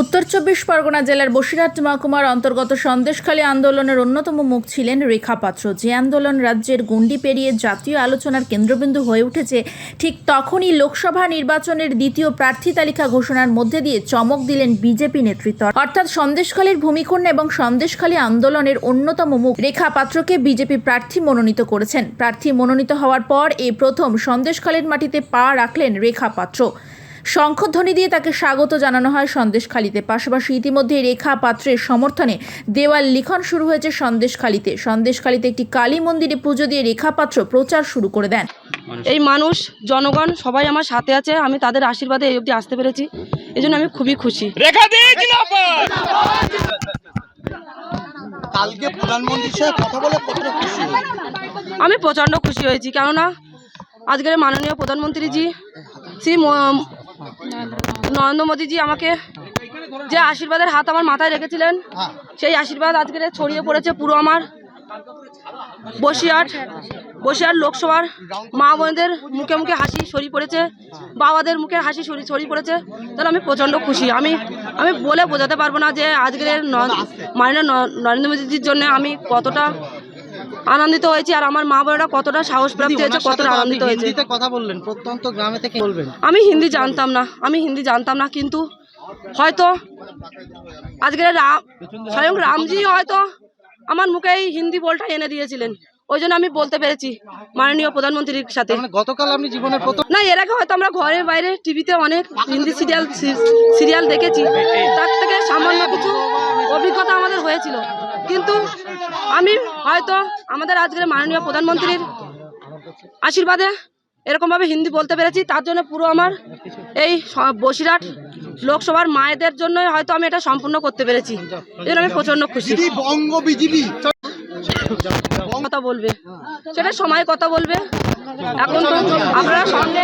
উত্তর চব্বিশ পরগনা জেলার বসিরহাট মহকুমার অন্তর্গত সন্দেশখালী আন্দোলনের অন্যতম মুখ ছিলেন রেখা পাত্র। যে আন্দোলন রাজ্যের গণ্ডি পেরিয়ে জাতীয় আলোচনার কেন্দ্রবিন্দু হয়ে উঠেছে, ঠিক তখনই লোকসভা নির্বাচনের দ্বিতীয় প্রার্থী তালিকা ঘোষণার মধ্যে দিয়ে চমক দিলেন বিজেপি নেতৃত্ব। অর্থাৎ সন্দেশখালীর ভূমিকন্যা এবং সন্দেশখালী আন্দোলনের অন্যতম মুখ রেখা পাত্রকে বিজেপি প্রার্থী মনোনীত করেছেন। প্রার্থী মনোনীত হওয়ার পর এই প্রথম সন্দেশখালীর মাটিতে পা রাখলেন রেখা পাত্র। শঙ্খধ্বনি দিয়ে তাকে স্বাগত জানানো হয় সন্দেশখালিতে। পাশাপাশি ইতিমধ্যে রেখা পাত্রের সমর্থনে দেওয়াল লিখন শুরু হয়েছে সন্দেশখালিতে। সন্দেশখালিতে একটি কালী মন্দিরে পুজো দিয়ে রেখা পাত্র প্রচার শুরু করে দেন। এই মানুষ জনগণ সবাই আমার সাথে আছে আমি তাদের আশীর্বাদে এই অবধি আসতে পেরেছি। এই জন্য আমি খুবই খুশি। রেখা কালকে প্রধানমন্ত্রীর সাথে কথা বলে কতটা খুশি আমি প্রচণ্ড খুশি হয়েছি কেননা আজকের মাননীয় প্রধানমন্ত্রীজি শ্রী ম- নরেন্দ্র মোদীজি আমাকে যে আশীর্বাদের হাত আমার মাথায় রেখেছিলেন, সেই আশীর্বাদ আজকে ছড়িয়ে পড়েছে পুরো আমার। বসিরহাট বসিরহাট লোকসভার মা বোনদের মুখে মুখে হাসি ছড়িয়ে পড়েছে, বাবাদের মুখে হাসি ছড়িয়ে ছড়িয়ে পড়েছে। তাহলে আমি প্রচণ্ড খুশি। আমি আমি বলে বোঝাতে পারব না যে আজকের মাননীয় নরেন্দ্র মোদীজির জন্য আমি কতটা আনন্দিত হয়েছি আর আমার মা বোনেরা কতটা সাহস প্রাপ্তি হয়েছে কতটা আনন্দিত হয়েছে। কথা বললেন প্রত্যন্ত গ্রামে থেকে বলবেন। আমি হিন্দি জানতাম না আমি হিন্দি জানতাম না কিন্তু হয়তো আজকের রাম স্বয়ং রামজি হয়তো আমার মুখে এই হিন্দি বলটা এনে দিয়েছিলেন। ওই জন্য আমি বলতে পেরেছি মাননীয় প্রধানমন্ত্রীর সাথে। মানে গতকাল আপনি জীবনের প্রথম না এর আগে হয়তো আমরা ঘরের বাইরে টিভিতে অনেক হিন্দি সিরিয়াল সিরিয়াল দেখেছি তার থেকে সামান্য কিছু অভিজ্ঞতা আমাদের হয়েছিল। কিন্তু আমি হয়তো আমাদের আজকের মাননীয় প্রধানমন্ত্রীর আশীর্বাদে এরকমভাবে হিন্দি বলতে পেরেছি তার জন্য পুরো আমার এই বসিরহাট লোকসভার মায়েদের জন্যই হয়তো আমি এটা সম্পূর্ণ করতে পেরেছি। এই জন্য আমি প্রচণ্ড খুশি। বঙ্গ বিজেপি কথা বলবে। সেটা সময় কথা বলবে। এখন তো আপনারা সঙ্গে